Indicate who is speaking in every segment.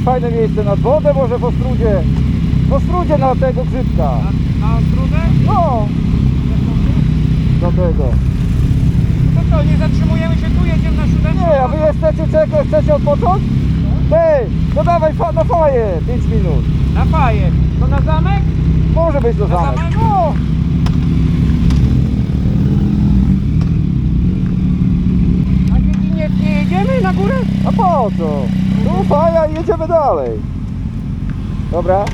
Speaker 1: Jakieś fajne miejsce nad wodę może w Ostrudzie. W Ostrudzie na tego grzybka.
Speaker 2: Na Ostrudę?
Speaker 1: No. Do tego.
Speaker 2: To co, nie zatrzymujemy się tu, jedziemy na siódemkę?
Speaker 1: Nie, a wy jesteście czego, chcecie odpocząć? Ty, to dawaj fa na faję 5 minut.
Speaker 2: Na faję. To na zamek?
Speaker 1: Może być do
Speaker 2: Na
Speaker 1: zamek.
Speaker 2: zamek?
Speaker 1: No.
Speaker 2: A nie, nie, nie jedziemy na górę?
Speaker 1: A po co? Tu faja i jedziemy dalej. Dobra?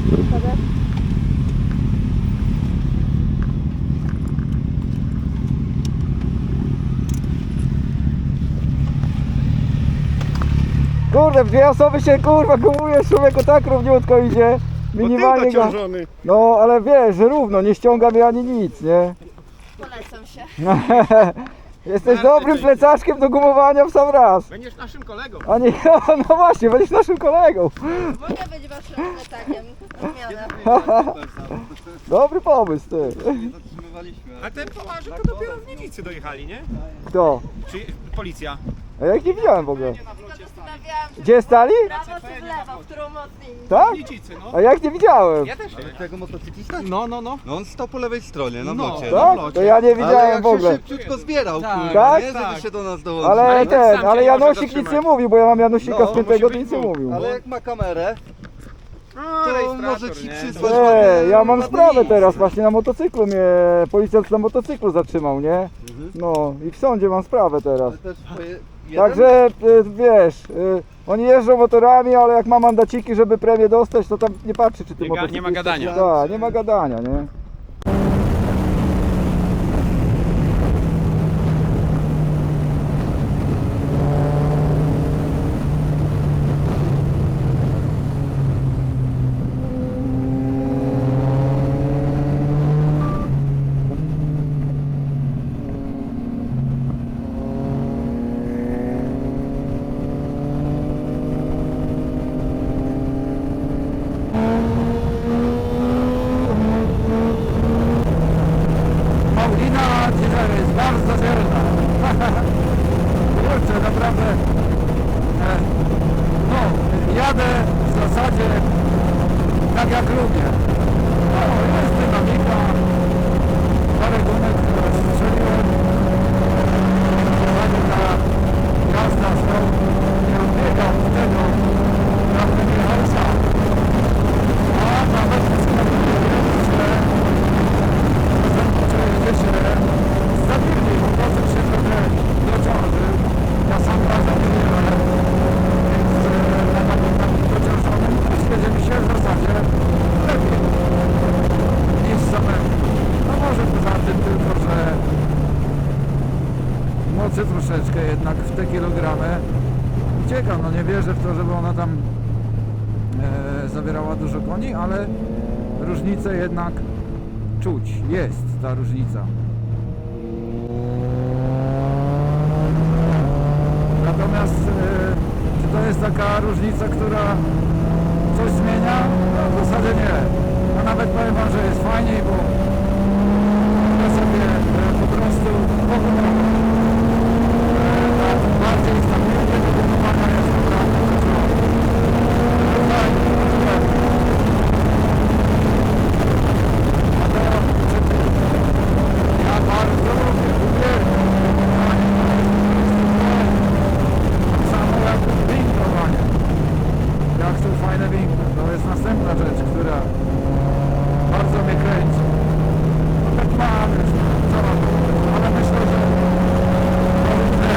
Speaker 1: Kurde, w dwie osoby się kurwa gumujesz, człowieku tak równiutko idzie. Minimalnie ga...
Speaker 3: dociążony.
Speaker 1: No ale wiesz, że równo, nie ściąga mnie ani nic, nie?
Speaker 4: Polecam się.
Speaker 1: Jesteś dobrym plecaczkiem do gumowania w sam raz.
Speaker 3: Będziesz naszym kolegą.
Speaker 1: A nie, no właśnie, będziesz naszym kolegą.
Speaker 4: Mogę być waszym plecakiem.
Speaker 1: Dobry pomysł, ty.
Speaker 3: A ten poważny to dopiero w Niemicy dojechali, nie?
Speaker 1: Kto?
Speaker 3: Czy policja?
Speaker 1: A ja ich nie widziałem w ogóle. Gdzie stali?
Speaker 4: w prawo czy w lewo, którą mocniej.
Speaker 1: Tak?
Speaker 3: No.
Speaker 1: A ja ich nie widziałem.
Speaker 3: Ja też nie.
Speaker 5: Tego motocyklista?
Speaker 3: No, no, no.
Speaker 5: No on stał po lewej stronie, na
Speaker 3: No.
Speaker 5: blocie.
Speaker 3: Tak?
Speaker 1: Tak? To ja nie
Speaker 5: Ale
Speaker 1: widziałem
Speaker 5: jak
Speaker 1: w ogóle.
Speaker 5: się szybciutko zbierał,
Speaker 3: Tak.
Speaker 5: kurwa,
Speaker 1: Tak?
Speaker 5: nie? Żeby
Speaker 3: Tak.
Speaker 5: się do nas dołączyć.
Speaker 1: Ale
Speaker 3: Ale
Speaker 1: ten,
Speaker 3: sam
Speaker 1: ale
Speaker 3: może
Speaker 1: Janosik nic
Speaker 3: zatrzymać.
Speaker 1: nie mówił, bo ja mam Janosika
Speaker 5: No,
Speaker 1: spiętego, to
Speaker 3: musi
Speaker 1: nic
Speaker 3: być
Speaker 1: nie mówił.
Speaker 5: Ale jak ma kamerę,
Speaker 3: No,
Speaker 5: to
Speaker 3: rejestrator,
Speaker 5: może ci przysłać
Speaker 1: Nie, ja mam
Speaker 5: na
Speaker 1: sprawę teraz, właśnie na motocyklu mnie, policjant na motocyklu zatrzymał, nie? No i w sądzie mam sprawę teraz.
Speaker 5: Ale też. Jeden?
Speaker 1: Także y, wiesz, y, oni jeżdżą motorami, ale jak ma mandaciki, żeby premię dostać, to tam nie patrzy czy ty
Speaker 3: Nie ga- nie ma
Speaker 1: motocyklista-
Speaker 3: gadania.
Speaker 1: Tak, nie ma gadania, nie?
Speaker 2: Paulina dzisiaj jest bardzo dzielna. Kurczę, naprawdę. E, no, jadę w zasadzie tak jak lubię. No, jest dynamika. Parę gumek strzeliłem. W zasadzie ta jazda znowu nie odbiega od tego, jak bym jechał sam. A nawet że Czuję się stabilnie, po prostu się trochę dociążył. Ja sam raz robiłem, więc e, na takim takim dociążonym też jedzie mi się w zasadzie lepiej niż samemu. No może poza tym tylko, że mocy troszeczkę jednak w te kilogramy uciekam. No nie wierzę w to, żeby ona tam e, zawierała dużo koni, ale różnicę jednak czuć. Jest ta różnica. Natomiast e, czy to jest taka różnica, która coś zmienia? No, w zasadzie nie. A nawet powiem Wam, że jest fajniej, bo ja sobie e, po prostu pokonam e, bardziej stabilnie do budowania jest naprawdę fajnie. Fajnie. A to ja bardzo lubię, uwielbiam. Tak samo jak winklowanie. Jak są fajne winkle. To jest następna rzecz, która bardzo mnie kręci. No tak mam już, co mam powiedzieć, ale myślę, że że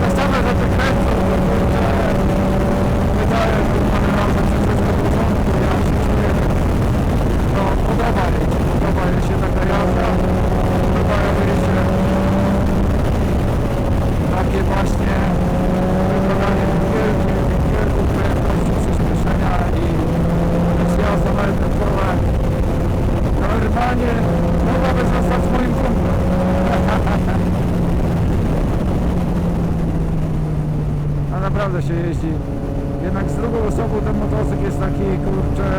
Speaker 2: te same rzeczy kręcą, bo kurczę, wydaje, że parę razy przez od początku ja się czuję no, podoba jej się, podoba jej się taka jazda, podobają jej się takie właśnie wykonanie wielkich, wielkich prędkości przyspieszenia i też jazda na jednym kole. Normalnie mogłaby zostać moim kumplem. A naprawdę się jeździ. Jednak z drugą osobą ten motocykl jest taki, kurczę,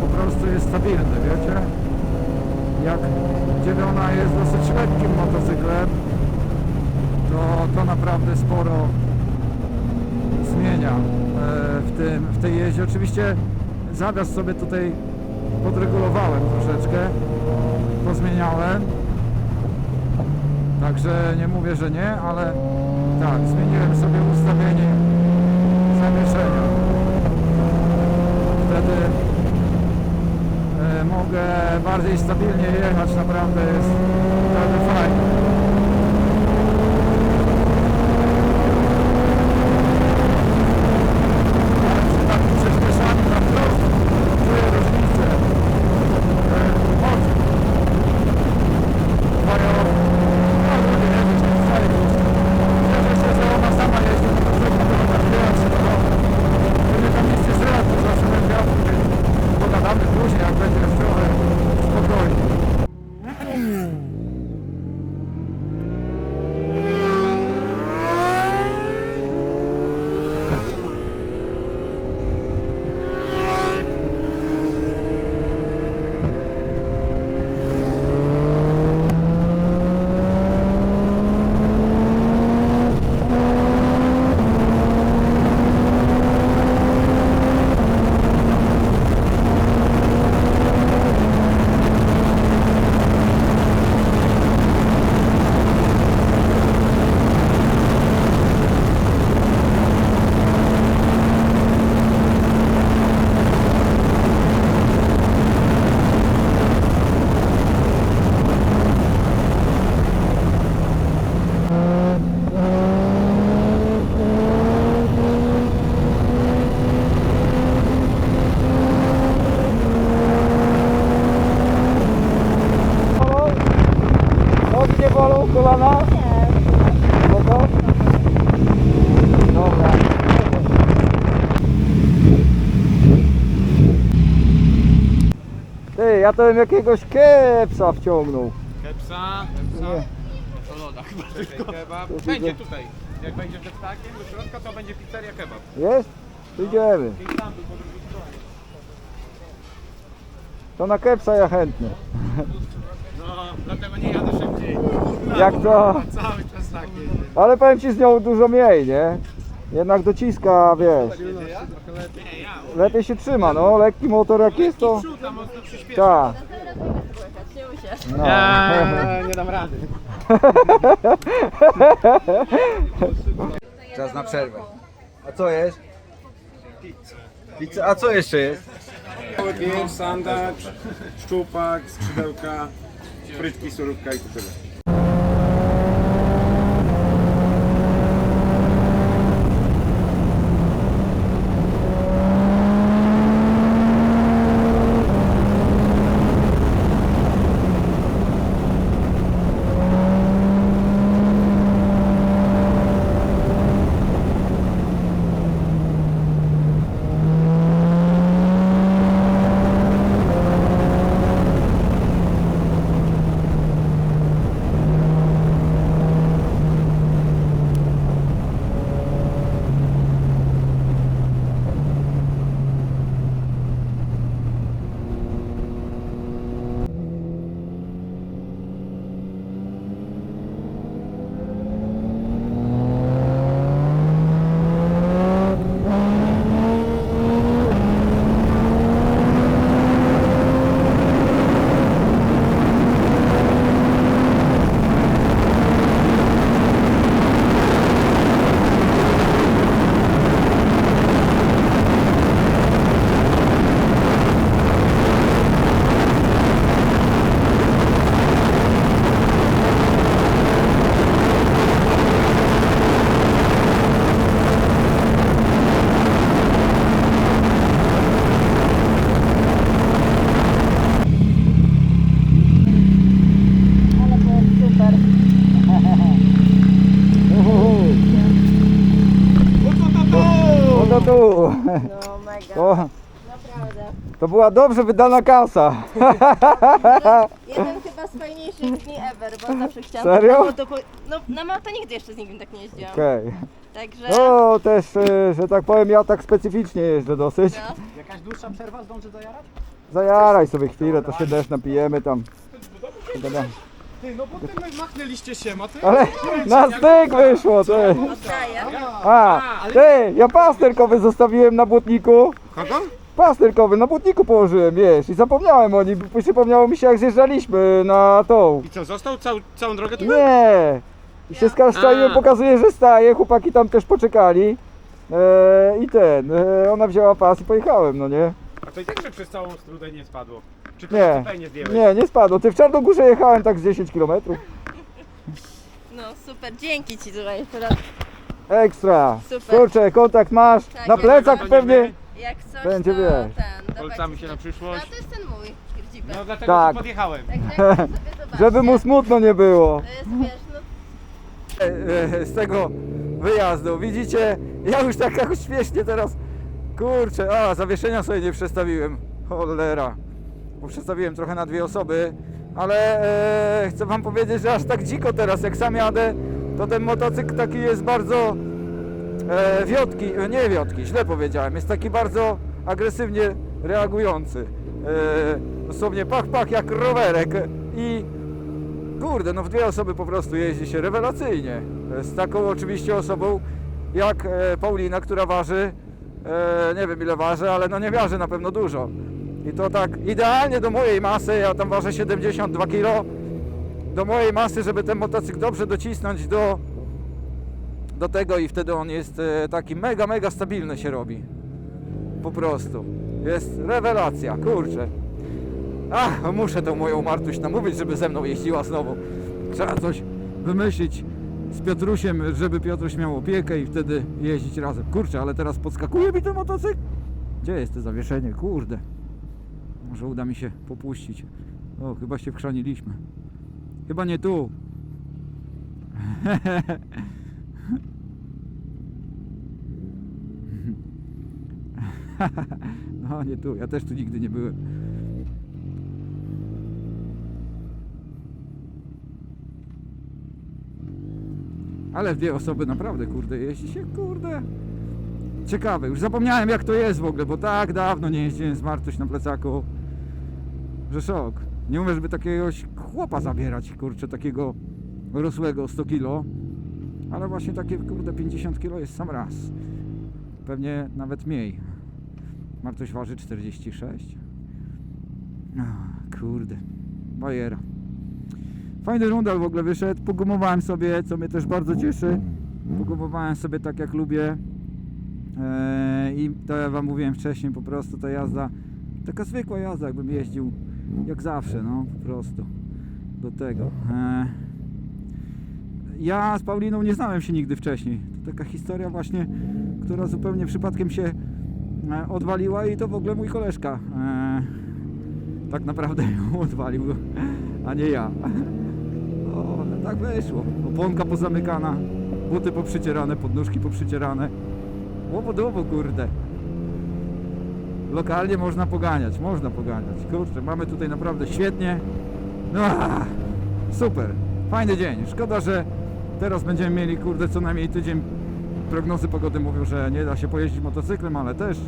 Speaker 2: po prostu jest stabilny, wiecie? Jak dziewiona jest dosyć lekkim motocyklem, to, to naprawdę sporo zmienia e, w, tym, w tej jeździe. Oczywiście zawias sobie tutaj podregulowałem troszeczkę, pozmieniałem. Także nie mówię, że nie, ale tak, zmieniłem sobie ustawienie zawieszenia. Wtedy mogę bardziej stabilnie jechać, naprawdę jest wtedy fajnie. Ale przy takim przyspieszaniu na wprost czuję różnicę. E, mocy. Mają bardzo nie jeździć w fajnie. Cieszę się, że ona sama jeździ, to żeby fotografować się do Będzie tam nic nie słychać, bo zawsze ten wiatr, więc pogadamy później, jak będzie już trochę spokojniej.
Speaker 1: Bolą? Nogi nie bolą, kolana? Nie. Spoko? Dobra. To bym jakiegoś kepsa wciągnął.
Speaker 3: Kepsa,
Speaker 1: Nie.
Speaker 3: to loda chyba tylko. Kebab. Będzie tutaj. Jak wejdziesz ze ptakiem do środka, to będzie pizzeria kebab.
Speaker 1: Jest? Idziemy.
Speaker 3: I tam był po drugiej stronie.
Speaker 1: To na kepsa ja chętny.
Speaker 3: No, dlatego nie jadę szybciej.
Speaker 1: Jak to?
Speaker 3: Cały czas tak jedzie.
Speaker 1: Ale powiem ci z nią dużo mniej, nie? Jednak dociska, wiesz.
Speaker 3: Lepiej. Ja.
Speaker 1: Się trzyma, no. Lekki motor jak jest to... Tak. No.
Speaker 3: Nie, nie dam rady.
Speaker 1: Czas na przerwę. A co jest? Pizza. A co jeszcze jest?
Speaker 6: Pięć, sandacz, szczupak, skrzydełka, frytki, surówka i tyle.
Speaker 1: Tu.
Speaker 4: No mega.
Speaker 1: O,
Speaker 4: Naprawdę.
Speaker 1: to była dobrze wydana kasa.
Speaker 4: Jeden chyba z fajniejszych dni ever, bo zawsze chciałam...
Speaker 1: Serio?
Speaker 4: tak na moto po- No na moto nigdy jeszcze z nikim tak nie jeździłam.
Speaker 1: Okej.
Speaker 4: Także...
Speaker 1: No też, e, że tak powiem, ja tak specyficznie jeżdżę dosyć.
Speaker 4: No.
Speaker 3: Jakaś dłuższa przerwa zdąży zajarać?
Speaker 1: Zajaraj sobie chwilę, to się też napijemy tam. Pogadamy.
Speaker 3: Ty, no bo ty machnęliście się, a ty...
Speaker 2: Ale na styk wyszło, ty. A, ty, ja pasterkowy zostawiłem na błotniku.
Speaker 3: Kogo?
Speaker 2: Pasterkowy na błotniku położyłem, wiesz, i zapomniałem o nim. Przypomniało mi się jak zjeżdżaliśmy na tą.
Speaker 3: I co, został cał, całą drogę tu?
Speaker 2: Nie! I się skarszczaiłem,
Speaker 3: A.
Speaker 2: pokazuje, że staje, chłopaki tam też poczekali. E, I ten, e, ona wzięła pas i pojechałem, no nie?
Speaker 3: A to i tak, że przez całą strudę nie spadło. Czy to
Speaker 2: Nie,
Speaker 3: nie zdjęłeś?
Speaker 2: nie, nie spadło. Ty w Czarnogórze jechałem tak z 10 km.
Speaker 4: No super, dzięki ci tutaj jeszcze raz.
Speaker 2: Ekstra.
Speaker 4: Super.
Speaker 2: Kurczę, kontakt masz.
Speaker 4: Tak,
Speaker 2: Na
Speaker 4: ja
Speaker 2: plecach pewnie.
Speaker 4: Jak coś
Speaker 2: Będzie,
Speaker 4: to
Speaker 2: wiesz.
Speaker 4: ten,
Speaker 3: Polecamy
Speaker 4: dawajcie
Speaker 3: się na
Speaker 4: znać.
Speaker 3: przyszłość.
Speaker 4: No to jest ten mój, Kirdzipek.
Speaker 3: No dlatego
Speaker 2: Tak.
Speaker 3: podjechałem.
Speaker 4: Także jak sobie zobaczcie.
Speaker 2: Żeby mu smutno nie było.
Speaker 4: To jest, wiesz, no
Speaker 2: E, e, z tego wyjazdu. Widzicie, ja już tak jakoś śmiesznie teraz, kurczę, a zawieszenia sobie nie przestawiłem, cholera, bo przestawiłem trochę na dwie osoby, ale e, chcę wam powiedzieć, że aż tak dziko teraz, jak sam jadę, to ten motocykl taki jest bardzo e, wiotki, e, nie wiotki, źle powiedziałem, jest taki bardzo agresywnie reagujący, e, dosłownie pach, pach jak rowerek i Kurde, no w dwie osoby po prostu jeździ się rewelacyjnie. Z taką oczywiście osobą jak e, Paulina, która waży, e, nie wiem ile waży, ale no nie waży na pewno dużo. I to tak idealnie do mojej masy, ja tam ważę 72 kg, do mojej masy, żeby ten motocykl dobrze docisnąć do, do tego i wtedy on jest e, taki mega, mega stabilny się robi. Po prostu. Jest rewelacja, kurczę. Ach, muszę tą moją Martuś namówić, żeby ze mną jeździła znowu. Trzeba coś wymyślić z Piotrusiem, żeby Piotruś miał opiekę i wtedy jeździć razem. Kurczę, ale teraz podskakuje mi ten motocykl? Gdzie jest to zawieszenie? Kurde. Może uda mi się popuścić. O, chyba się wchrzaniliśmy. Chyba nie tu. No, nie tu. Ja też tu nigdy nie byłem. Ale w dwie osoby naprawdę, kurde, jeździ się, kurde. Ciekawe, już zapomniałem jak to jest w ogóle, bo tak dawno nie jeździłem z Martuś na plecaku, że szok. Nie umiem, żeby takiegoś chłopa zabierać, kurczę, takiego rosłego 100 kilo, ale właśnie takie, kurde, 50 kilo jest sam raz. Pewnie nawet mniej. Martuś waży 46. Ach, kurde, bajera. Fajny rundel w ogóle wyszedł. Pogumowałem sobie, co mnie też bardzo cieszy. Pogumowałem sobie tak jak lubię. Eee, I to ja wam mówiłem wcześniej, po prostu ta jazda, taka zwykła jazda, jakbym jeździł jak zawsze, no po prostu do tego. Eee, ja z Pauliną nie znałem się nigdy wcześniej. To taka historia właśnie, która zupełnie przypadkiem się e, odwaliła i to w ogóle mój koleżka e, tak naprawdę ją odwalił, a nie ja. O, tak wyszło. Oponka pozamykana, buty poprzycierane, podnóżki poprzycierane. Łowo kurde. Lokalnie można poganiać, można poganiać. Kurczę, mamy tutaj naprawdę świetnie. No, super. Fajny dzień. Szkoda, że teraz będziemy mieli, kurde, co najmniej tydzień. Prognozy pogody mówią, że nie da się pojeździć motocyklem, ale też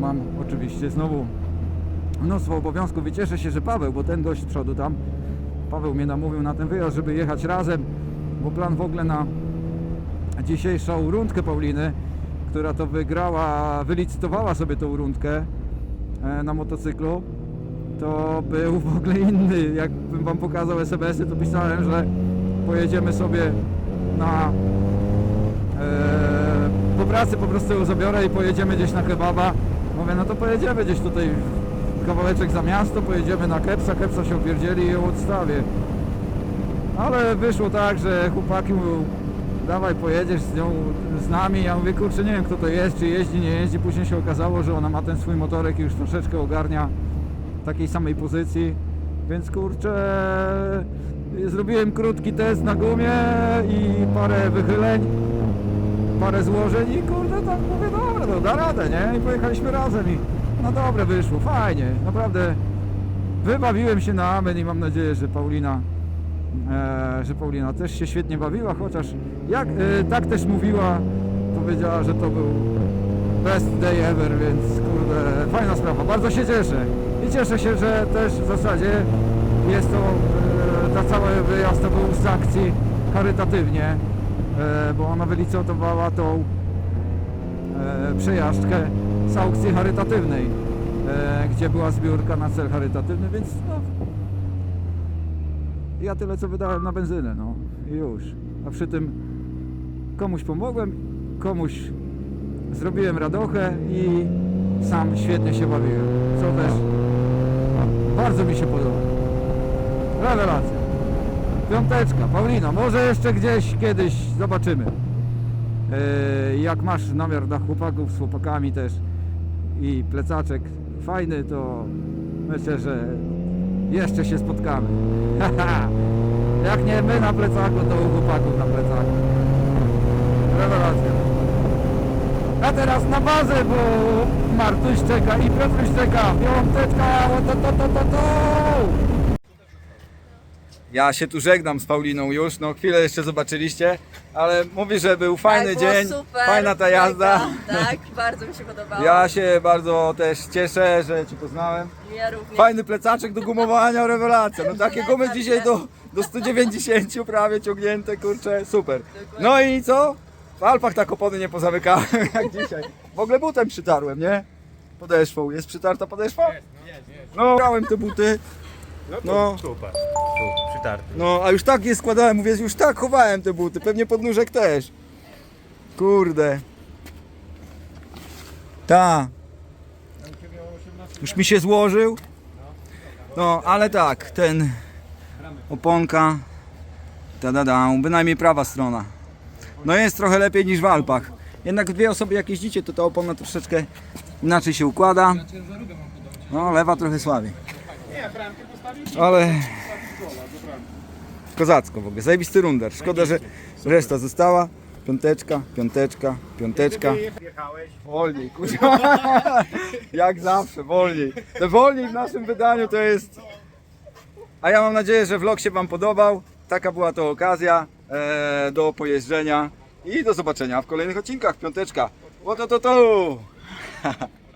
Speaker 2: mam oczywiście znowu mnóstwo obowiązków i cieszę się, że Paweł, bo ten gość z przodu tam, Paweł mnie namówił na ten wyjazd, żeby jechać razem, bo plan w ogóle na dzisiejszą rundkę Pauliny, która to wygrała, wylicytowała sobie tą rundkę e, na motocyklu, to był w ogóle inny. Jakbym wam pokazał SMS-y, to pisałem, że pojedziemy sobie na e, po pracy po prostu ją zabiorę i pojedziemy gdzieś na kebaba. Mówię, no to pojedziemy gdzieś tutaj kawałeczek za miasto, pojedziemy na Kepsa, Kepsa się opierdzieli i ją odstawię. Ale wyszło tak, że chłopaki mówią, dawaj pojedziesz z nią, z nami. Ja mówię, kurczę, nie wiem kto to jest, czy jeździ, nie jeździ. Później się okazało, że ona ma ten swój motorek i już troszeczkę ogarnia takiej samej pozycji. Więc kurczę, zrobiłem krótki test na gumie i parę wychyleń, parę złożeń i kurde, tak mówię, dobra, no da radę, nie? I pojechaliśmy razem i no dobre wyszło, fajnie, naprawdę wybawiłem się na amen i mam nadzieję, że Paulina że Paulina też się świetnie bawiła, chociaż jak e, tak też mówiła, powiedziała, że to był best day ever, więc kurde, fajna sprawa, bardzo się cieszę. I cieszę się, że też w zasadzie jest to e, ta cały wyjazd to był z akcji charytatywnie, e, bo ona wylicytowała tą e, przejażdżkę z aukcji charytatywnej, e, gdzie była zbiórka na cel charytatywny, więc no, ja tyle co wydałem na benzynę, no i już. A przy tym komuś pomogłem, komuś zrobiłem radochę i sam świetnie się bawiłem, co też bardzo mi się podoba. Rewelacja. Piąteczka, Paulino, może jeszcze gdzieś kiedyś zobaczymy. Yy, jak masz namiar na chłopaków z chłopakami też i plecaczek fajny, to myślę, że jeszcze się spotkamy. jak nie my na plecaku, to u chłopaków na plecaku. Rewelacja. A teraz na bazę, bo Martuś czeka i Piotruś czeka. Piąteczka, to, to, to, to, to.
Speaker 1: Ja się tu żegnam z Pauliną już, no chwilę jeszcze zobaczyliście, ale mówię, że był fajny
Speaker 4: tak, było
Speaker 1: dzień,
Speaker 4: super,
Speaker 1: fajna ta jazda.
Speaker 4: mega, Tak, bardzo mi się podobało.
Speaker 1: Ja się bardzo też cieszę, że Cię poznałem.
Speaker 4: Ja również.
Speaker 1: Fajny plecaczek do gumowania, rewelacja. No takie gumy dzisiaj do, do 190 prawie ciągnięte, kurczę, super. No i co? W Alpach tak opony nie pozamykałem jak dzisiaj. W ogóle butem przytarłem, nie? Podeszwą. Jest przytarta podeszwa? No, brałem te buty. No,
Speaker 7: Super, przytarty.
Speaker 1: no, a już tak je składałem, mówię, już tak chowałem te buty, pewnie podnóżek też. Kurde. Ta. Już mi się złożył. No, ale tak, ten oponka, da da da, bynajmniej prawa strona. No jest trochę lepiej niż w Alpach. Jednak dwie osoby jak jeździcie, to ta opona troszeczkę inaczej się układa. No, lewa trochę słabiej. Ale kozacko w ogóle, zajebisty runder. Szkoda, że reszta została. Piąteczka, piąteczka, piąteczka. Wolniej, kurwa. Jak zawsze, wolniej. To wolniej w naszym wydaniu to jest... A ja mam nadzieję, że vlog się Wam podobał. Taka była to okazja e, do pojeżdżenia. I do zobaczenia w kolejnych odcinkach. Piąteczka. O to to to.